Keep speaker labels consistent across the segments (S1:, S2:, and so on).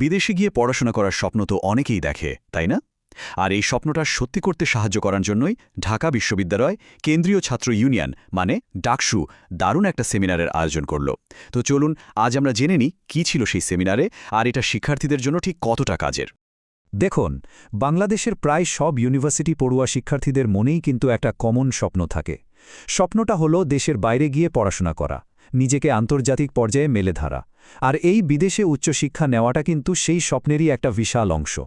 S1: বিদেশে গিয়ে পড়াশোনা করার স্বপ্ন তো অনেকেই দেখে, তাই না? আর এই স্বপ্নটা সত্যি করতে সাহায্য করার জন্যই ঢাকা বিশ্ববিদ্যালয় কেন্দ্রীয় ছাত্র ইউনিয়ন মানে ডাকসু, দারুণ একটা সেমিনারের আয়োজন করল। তো চলুন, আজ আমরা জেনে নিই কী ছিল সেই সেমিনারে আর এটা শিক্ষার্থীদের জন্য ঠিক কতটা কাজের।
S2: দেখুন, বাংলাদেশের প্রায় সব ইউনিভার্সিটি পড়ুয়া শিক্ষার্থীদের মনেই কিন্তু একটা কমন স্বপ্ন থাকে। স্বপ্নটা হলো দেশের বাইরে গিয়ে পড়াশোনা করা। নিজেকে আন্তর্জাতিক পর্যায়ে মেলে ধরা। আর এই বিদেশে উচ্চশিক্ষা নেওয়াটা কিন্তু সেই স্বপ্নেরই একটা বিশাল অংশ।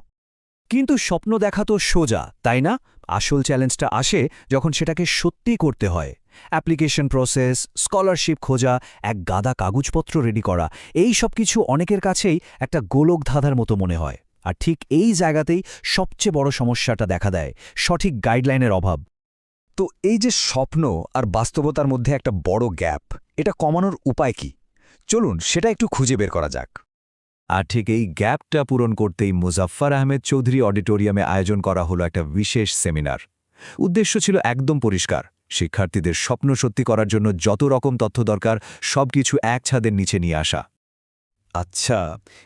S3: কিন্তু স্বপ্ন দেখা তো সোজা, তাই না? আসল চ্যালেঞ্জটা আসে যখন সেটাকে সত্যি করতে হয়। অ্যাপ্লিকেশন প্রসেস, স্কলারশিপ খোঁজা, এক গাদা কাগজপত্র রেডি করা, এই সব কিছু অনেকের কাছেই একটা গোলক ধাঁধার মতো মনে হয়। আর ঠিক এই জায়গাতেই সবচেয়ে বড় সমস্যাটা দেখা দেয়, সঠিক গাইডলাইনের অভাব।
S2: তো এই যে স্বপ্ন আর বাস্তবতার মধ্যে একটা বড় গ্যাপ, এটা কমানোর উপায় কি? চলুন সেটা একটু খুঁজে বের করা যাক।
S3: আর ঠিক এই গ্যাপটা পূরণ করতেই মুজাফফর আহমেদ চৌধুরী অডিটোরিয়ামে আয়োজন করা হলো একটা বিশেষ সেমিনার। উদ্দেশ্য ছিল একদম পরিষ্কার, শিক্ষার্থীদের স্বপ্ন সত্যি করার জন্য যত রকম তথ্য দরকার, সবকিছু এক ছাদের নিচে নিয়ে আসা।
S4: আচ্ছা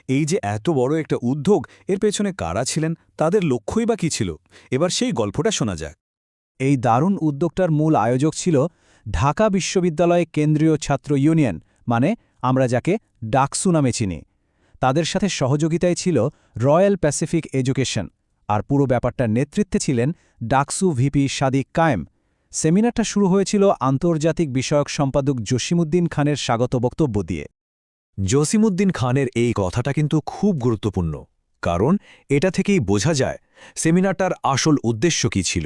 S4: এই যে এত বড় একটা উদ্যোগ, এর পেছনে কারা ছিলেন, তাদের লক্ষ্যই বা কী ছিল? এবার সেই গল্পটা শোনা যাক।
S5: এই দারুণ উদ্যোগটার মূল আয়োজক ছিল ঢাকা বিশ্ববিদ্যালয় কেন্দ্রীয় ছাত্র ইউনিয়ন মানে আমরা যাকে ডাকসু নামে চিনি। তাদের সাথে সহযোগিতায় ছিল রয়্যাল প্যাসিফিক এডুকেশন আর পুরো ব্যাপারটার নেতৃত্বে ছিলেন ডাকসু ভিপি সাদিক কায়েম। সেমিনারটা শুরু হয়েছিল আন্তর্জাতিক বিষয়ক সম্পাদক জসিমুদ্দিন খানের স্বাগত বক্তব্য দিয়ে।
S3: জসিমুদ্দিন খানের এই কথাটা কিন্তু খুব গুরুত্বপূর্ণ, কারণ এটা থেকেই বোঝা যায় সেমিনারটার আসল উদ্দেশ্য কী ছিল।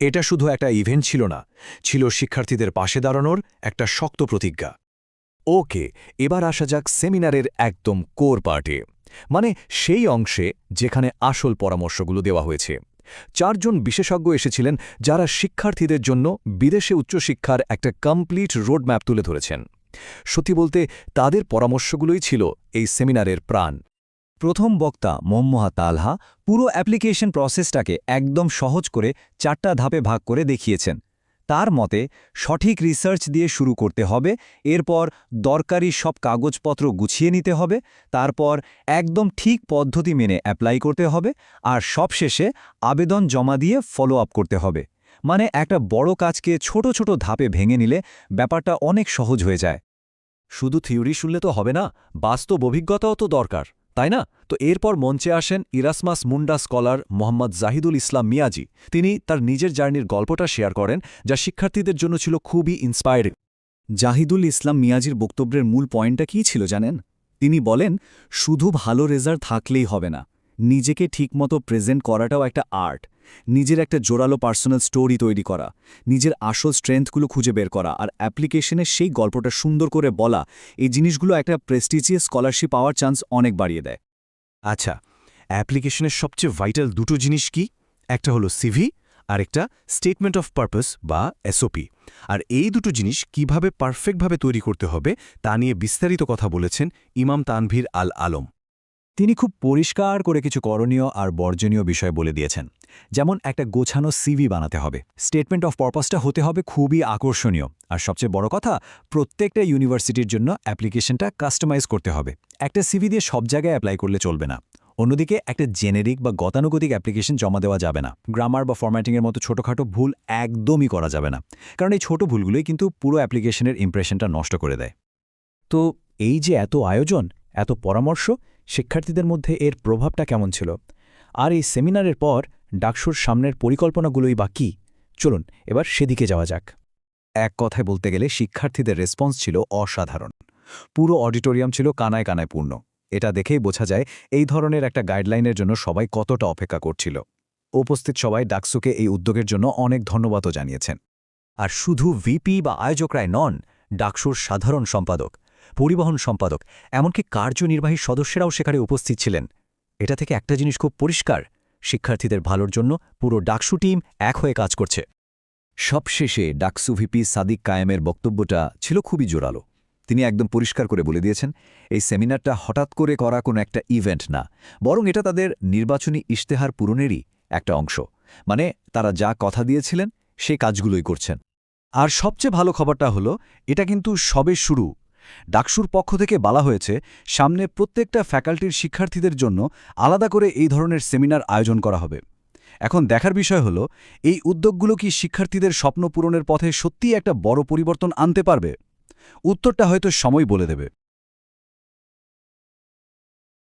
S3: এটা শুধু একটা ইভেন্ট ছিল না, ছিল শিক্ষার্থীদের পাশে দাঁড়ানোর একটা শক্ত প্রতিজ্ঞা। ওকে, এবার আসা যাক সেমিনারের একদম কোর পার্টে। মানে সেই অংশে যেখানে আসল পরামর্শগুলো দেওয়া হয়েছে। চারজন বিশেষজ্ঞ এসেছিলেন যারা শিক্ষার্থীদের জন্য বিদেশে উচ্চশিক্ষার একটা কমপ্লিট রোডম্যাপ তুলে ধরেছেন। সত্যি বলতে তাদের পরামর্শগুলোই ছিল এই সেমিনারের প্রাণ।
S2: প্রথম বক্তা মোহাম্মহা তালহা পুরো অ্যাপ্লিকেশন প্রসেসটাকে একদম সহজ করে চারটা ধাপে ভাগ করে দেখিয়েছেন। তার মতে, সঠিক রিসার্চ দিয়ে শুরু করতে হবে, এরপর দরকারি সব কাগজপত্র গুছিয়ে নিতে হবে, তারপর একদম ঠিক পদ্ধতি মেনে অ্যাপ্লাই করতে হবে, আর সবশেষে আবেদন জমা দিয়ে ফলো আপ করতে হবে। মানে একটা বড় কাজকে ছোট ছোট ধাপে ভেঙে নিলে ব্যাপারটা অনেক সহজ হয়ে যায়।
S3: শুধু থিওরি শুনলে তো হবে না, বাস্তব অভিজ্ঞতাও তো দরকার। তাই না? তো এরপর মঞ্চে আসেন Erasmus Mundus scholar Mohammad Zahidul Islam Miazi. তিনি তার নিজের জার্নির গল্পটা শেয়ার করেন, যা শিক্ষার্থীদের জন্য ছিল খুবই ইন্সপায়ারিং
S1: জাহিদুল ইসলাম মিয়াজির বক্তব্যের মূল পয়েন্টটা কী ছিল জানেন? তিনি বলেন, শুধু ভালো রেজাল্ট থাকলেই হবে না। নিজেকে ঠিকমতো প্রেজেন্ট করাটাও একটা আর্ট নিজের একটা জোরালো পার্সোনাল স্টোরি তৈরি করা, নিজের আসল স্ট্রেংথগুলো খুঁজে বের করা আর অ্যাপ্লিকেশনে সেই গল্পটা সুন্দর করে বলা, এই জিনিসগুলো একটা প্রেস্টিজিয়াস স্কলারশিপ পাওয়ার চান্স অনেক বাড়িয়ে দেয়।
S3: আচ্ছা অ্যাপ্লিকেশনের সবচেয়ে ভাইটাল দুটো জিনিস কি? একটা হলো সিভি আর একটা স্টেটমেন্ট অফ পারপাস বা এসওপি। আর এই দুটো জিনিস কীভাবে পারফেক্টভাবে তৈরি করতে হবে তা নিয়ে বিস্তারিত কথা বলেছেন ইমাম তানভীর আল আলম
S2: তিনি খুব পরিষ্কার করে কিছু করণীয় আর বর্জনীয় বিষয় বলে দিয়েছেন। যেমন একটা গোছানো সিভি বানাতে হবে। স্টেটমেন্ট অফ পারপাসটা হতে হবে খুবই আকর্ষণীয়। আর সবচেয়ে বড় কথা, প্রত্যেকটা ইউনিভার্সিটির জন্য অ্যাপ্লিকেশনটা কাস্টমাইজ করতে হবে। একটা সিভি দিয়ে সব জায়গায় অ্যাপ্লাই করলে চলবে না। অন্যদিকে একটা জেনেরিক বা গতানুগতিক অ্যাপ্লিকেশন জমা দেওয়া যাবে না। গ্রামার বা ফরম্যাটিংয়ের মতো ছোটোখাটো ভুল একদমই করা যাবে না। কারণ এই ছোট ভুলগুলোই কিন্তু পুরো অ্যাপ্লিকেশনের ইমপ্রেশনটা নষ্ট করে দেয়।
S5: তো এই যে এত আয়োজন, এত পরামর্শ শিক্ষার্থীদের মধ্যে এর প্রভাবটা কেমন ছিল? আর এই সেমিনারের পর ডাকসুর সামনের পরিকল্পনাগুলোই বা কী? চলুন, এবার সেদিকে যাওয়া যাক।
S2: এক কথায় বলতে গেলে শিক্ষার্থীদের রেসপন্স ছিল অসাধারণ। পুরো অডিটোরিয়াম ছিল কানায় কানায় পূর্ণ। এটা দেখেই বোঝা যায় এই ধরনের একটা গাইডলাইনের জন্য সবাই কতটা অপেক্ষা করছিল। উপস্থিত সবাই ডাকসুকে এই উদ্যোগের জন্য অনেক ধন্যবাদও জানিয়েছেন।
S3: আর শুধু ভিপি বা আয়োজকরাই নন, ডাকসুর সাধারণ সম্পাদক পরিবহন সম্পাদক, এমনকি কার্যনির্বাহী সদস্যরাও সেখানে উপস্থিত ছিলেন। এটা থেকে একটা জিনিস খুব পরিষ্কার, শিক্ষার্থীদের ভালোর জন্য পুরো ডাকসু টিম এক হয়ে কাজ করছে।
S2: সবশেষে ডাকসু ভিপি সাদিক কায়েমের বক্তব্যটা ছিল খুবই জোরালো। তিনি একদম পরিষ্কার করে বলে দিয়েছেন, এই সেমিনারটা হঠাৎ করে করা কোনো একটা ইভেন্ট না, বরং এটা তাদের নির্বাচনী ইশতেহার পূরণেরই একটা অংশ। মানে তারা যা কথা দিয়েছিলেন, সেই কাজগুলোই করছেন।
S3: আর সবচেয়ে ভালো খবরটা হলো, এটা কিন্তু সবে শুরু।
S5: ডাকসুর পক্ষ থেকে বলা হয়েছে, সামনে প্রত্যেকটা ফ্যাকাল্টির শিক্ষার্থীদের জন্য আলাদা করে এই ধরনের সেমিনার আয়োজন করা হবে। এখন দেখার বিষয় হল, এই উদ্যোগগুলো কি শিক্ষার্থীদের স্বপ্ন পূরণের পথে সত্যিই একটা বড় পরিবর্তন আনতে পারবে? উত্তরটা হয়তো সময় বলে দেবে।